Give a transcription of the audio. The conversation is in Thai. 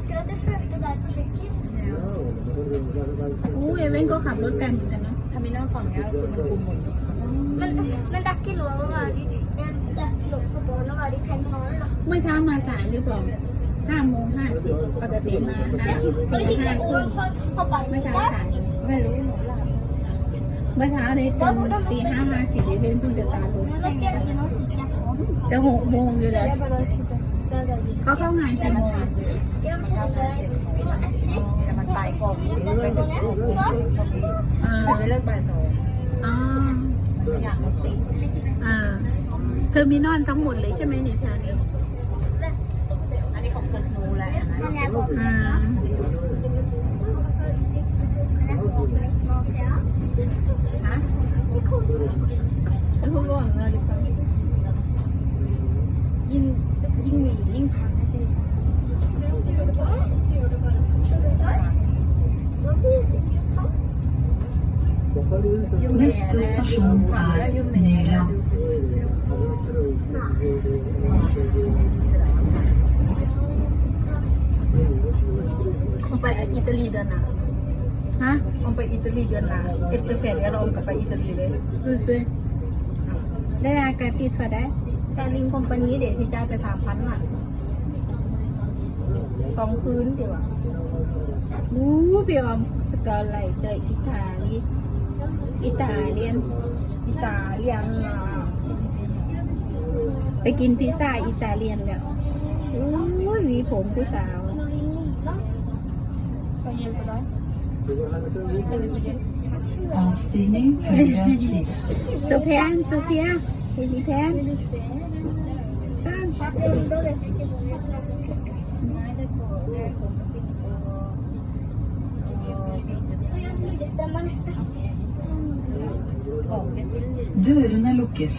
husker at jeg kjørte der på kjøkken. อู้เอเว่นก็ขับรถกันเหมือนกันนะทามินอลฝั่งเนี้ยคือมันคุมหมด Men, men det er ikke lov å være i Det er ikke lov for barn å være i terminalen, da. เมื่อเช้ามาสายหรือเปล่าห้าโมงห้าสิบปกติมาห้า Oi, ตี ikke ห้าครึ่ år ง på, på เมื่อเช้า banken. สายไม่รู้หนูหลับเมื่อเช้าในตื่นตีห้าห้าสิบเอเว่นเพิ่งจะตายรถ Men vet du, nå sitter jeg på. จะหกโมงอยู่แล้ว Jeg bare sitter der, der, der. เขาเข้างานกี่โมงอะ Ja, kanskje og etter. แต่มันบ่ายสอง Det skal gå ned. Så, อ่าแต่ไม่เลิกบ่ายสองอ่าอยากรถติด litt i vest. อ่าเทอร์มินอลทั้งหมดเลยใช่ไหมในแถวนี้อันนี้ของคนนูแหละ Men jeg må อืม Men jeg får litt mat til, ja. ฮะเป็นพวกร่วงเลยลิซัง ยิ่งยิ่งมียิ่งพัง Neste stasjon er Nyland. คงไปอิตาลีเดือนหน้าฮะคงไปอิตาลีเดือนหน้าเอ็ดเปอร์เซ็นต์เรากับไปอิตาลีเลย ดูสิได้อากาศติดฝาได้แต่ลิงคอมพานีเดี๋ยวที่จ่ายไปสามพันอะสองคืนดีกว่าอู้เบียมสกอลไลเซอร์อิตาลี อิตาเลียนอิตาเลียนอะไปกินพิซซ่าอิตาเลียนแล้วอู้ยหวีผมผู้สาวไปเย็นไปแล้ว Avstigning høyre side. โ Dørene lukkes.